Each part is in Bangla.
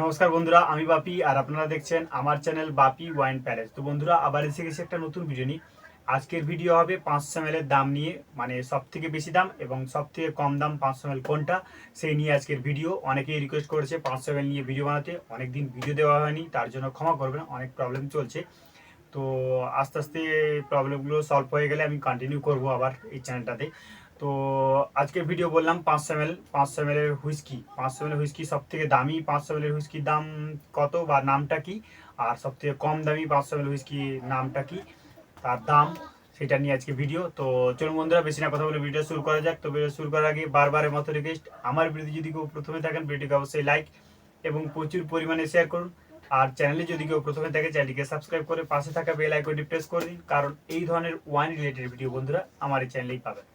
নমস্কার বন্ধুরা, আমি বাপি আর আপনারা দেখছেন আমার চ্যানেল বাপি ওয়াইন প্যালেস। তো বন্ধুরা, আবার এসে গেছে একটা নতুন ভিডিও নিয়ে। আজকের ভিডিও হবে পাঁচশো এর দাম নিয়ে মানে সব থেকে বেশি দাম এবং সব থেকে কম দাম পাঁচশো এল কোনটা, সেই নিয়ে আজকের ভিডিও অনেকেই রিকোয়েস্ট করেছে পাঁচশো এল নিয়ে ভিডিও বানাতে। অনেকদিন ভিডিও দেওয়া হয়নি, তার জন্য ক্ষমা করবেন, অনেক প্রবলেম চলছে। তো আস্তে আস্তে প্রবলেমগুলো সলভ হয়ে গেলে আমি কন্টিনিউ করব আবার এই চ্যানেলটাতে তো আজকের ভিডিও বললাম পাঁচশো এম এল পাঁচশো এম এর হুইস্কি পাঁচশো এম এল হুইস্কি সব থেকে দামি পাঁচশো এম এল হুইস্কির দাম কত বা নামটা কি? আর সব থেকে কম দামি পাঁচশো এম এল হুইস্কি নামটা কি? তার দাম, সেটা নিয়ে আজকে ভিডিও তো চলুন বন্ধুরা, বেশি না কথা বলে ভিডিও শুরু করা যাক। তো ভিডিও শুরু করার আগে বারবারের মতো রিকোয়েস্ট আমার ভিডিও যদি কেউ প্রথমে থাকেন ভিডিওকে অবশ্যই লাইক এবং প্রচুর পরিমাণে শেয়ার করুন। আর চ্যানেলে যদি কেউ প্রথমে থাকে চ্যানেলটিকে সাবস্ক্রাইব করে পাশে থাকা বেল আইকনটি প্রেস করে দিন। কারণ এই ধরনের ওয়াইন রিলেটেড ভিডিও বন্ধুরা আমার এই চ্যানেলেই পাবেন।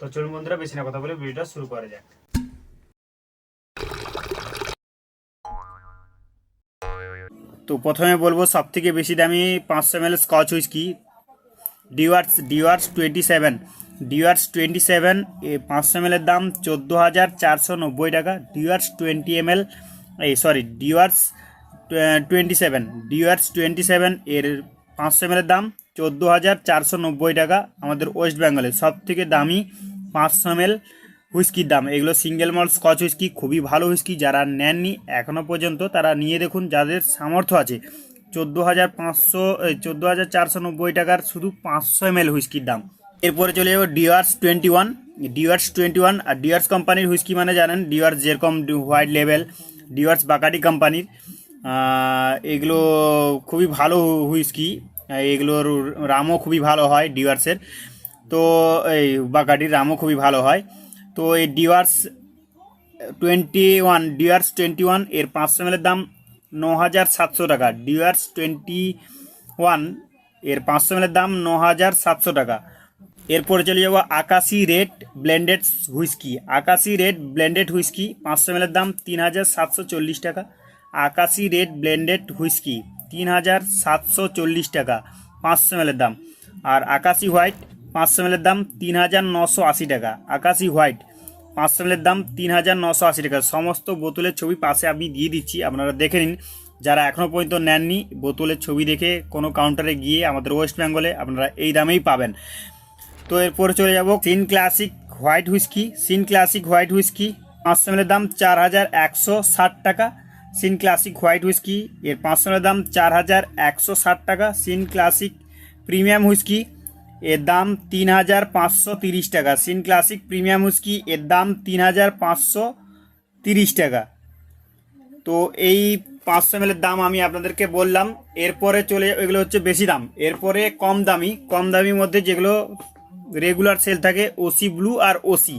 তো চলুন বন্ধুরা, বেশি না কথা বলে ভিডিওটা শুরু করা যাক। তো প্রথমে বলব সব থেকে বেশি দামি পাঁচশো M L Scotch whisky Dewar's Dewar's twenty seven Dewar's twenty seven পাঁচশো এমএলের দাম চোদ্দ হাজার চারশো নব্বই টাকা। ডিওয়ার্স টোয়েন্টি এমএল এই sorry Dewar's twenty seven Dewar's twenty seven এর পাঁচশো এমএলের দাম চোদ্দ হাজার চারশো নব্বই টাকা। আমাদের ওয়েস্ট বেঙ্গলে সব থেকে দামি পাঁচশো এম হুইস্কির দাম। এগুলো সিঙ্গেল মল স্কচ হুইস্কি, খুবই ভালো হুইস্কি। যারা নেননি এখনও পর্যন্ত তারা নিয়ে দেখুন যাদের সামর্থ্য আছে। চোদ্দ হাজার পাঁচশো চোদ্দ হাজার চারশো নব্বই টাকার শুধু পাঁচশো এম এল হুইস্কির দাম। এরপরে চলে যাব Dewar's twenty one Dewar's twenty one আর ডিওয়ার্স কোম্পানির হুইস্কি মানে জানেন ডিওয়ার্স যেরকম হোয়াইট লেভেল ডিওয়ার্স বাকাটি কোম্পানির এগুলো খুবই ভালো হুইস্কি। এগুলোর রামও খুবই ভালো হয় ডিওয়ার্সের তো এই বাকাটির রামও খুবই ভালো হয়। তো এই Dewar's twenty one Dewar's twenty ওয়ানের পাঁচশো এর দাম ন হাজার সাতশো টাকা। ডিওয়ার্স টোয়েন্টি ওয়ানের পাঁচশো এর দাম ন হাজার সাতশো টাকা। এরপরে চলে যাব Akashi red blended whisky. Akashi red blended whisky পাঁচশো এর দাম তিন হাজার সাতশো চল্লিশ টাকা। আকাশি রেড ব্লেন্ডেড হুইস্কি তিন হাজার সাতশো চল্লিশ টাকা পাঁচশো এর দাম। আর আকাশি হোয়াইট পাঁচশো এর দাম তিন হাজার নশো আশি টাকা। আকাশি হোয়াইট পাঁচশো এর দাম তিন হাজার নশো আশি টাকা। সমস্ত বোতলের ছবি পাশে আমি দিয়ে দিচ্ছি, আপনারা দেখে নিন। যারা এখনও পর্যন্ত নেননি, বোতলের ছবি দেখে কোনো কাউন্টারে গিয়ে আমাদের ওয়েস্ট বেঙ্গলে আপনারা এই দামেই পাবেন। তো এরপরে চলে যাব সিন ক্লাসিক হোয়াইট হুইস্কি। সিন ক্লাসিক হোয়াইট হুইস্কি পাঁচশো এর দাম চার হাজার একশো ষাট টাকা। সিন ক্লাসিক হোয়াইট হুইস্কি, এর পাঁচশো এর দাম চার হাজার একশো ষাট টাকা। সিন ক্লাসিক প্রিমিয়াম হুইস্কি এর দাম তিন হাজার পাঁচশো তিরিশ টাকা। সিন ক্লাসিক প্রিমিয়াম হুইস্কি এর দাম তিন হাজার পাঁচশো তিরিশ টাকা। তো এই পাঁচশো এম দাম আমি আপনাদেরকে বললাম। এরপরে চলে, এগুলো হচ্ছে বেশি দাম। এরপরে কম দামি, কম দামির মধ্যে যেগুলো রেগুলার সেল থাকে ওসি ব্লু আর ওসি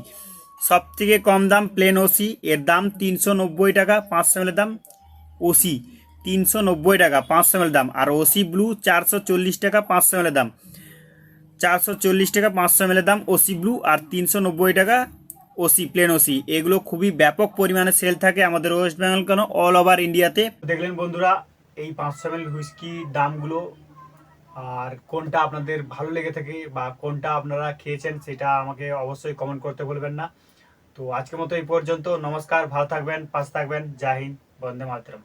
সব থেকে কম দাম প্লেন ওসি এর দাম তিনশো নব্বই টাকা, পাঁচশো এম দাম ওসি তিনশো নব্বই টাকা, পাঁচশো এম দাম। আর ওসি ব্লু চারশো চল্লিশ টাকা, পাঁচশো এম দাম। চারশো চল্লিশ টাকা, পাঁচশো এম দাম ওসি ব্লু আর তিনশো নব্বই টাকা ওসি প্লেন ওসি এগুলো খুবই ব্যাপক পরিমাণে সেল থাকে আমাদের ওয়েস্ট বেঙ্গল কেন? অল ওভার ইন্ডিয়াতে দেখলেন বন্ধুরা, এই পাঁচশো এম হুইস্কি দামগুলো আর কোনটা আপনাদের ভালো লেগে থাকে বা কোনটা আপনারা খেয়েছেন সেটা আমাকে অবশ্যই কমেন্ট করতে বলবেন না। তো আজকের মতো এই পর্যন্ত। নমস্কার, ভালো থাকবেন, পাশে থাকবেন। জয় হিন্দ, বন্দে মাতরম।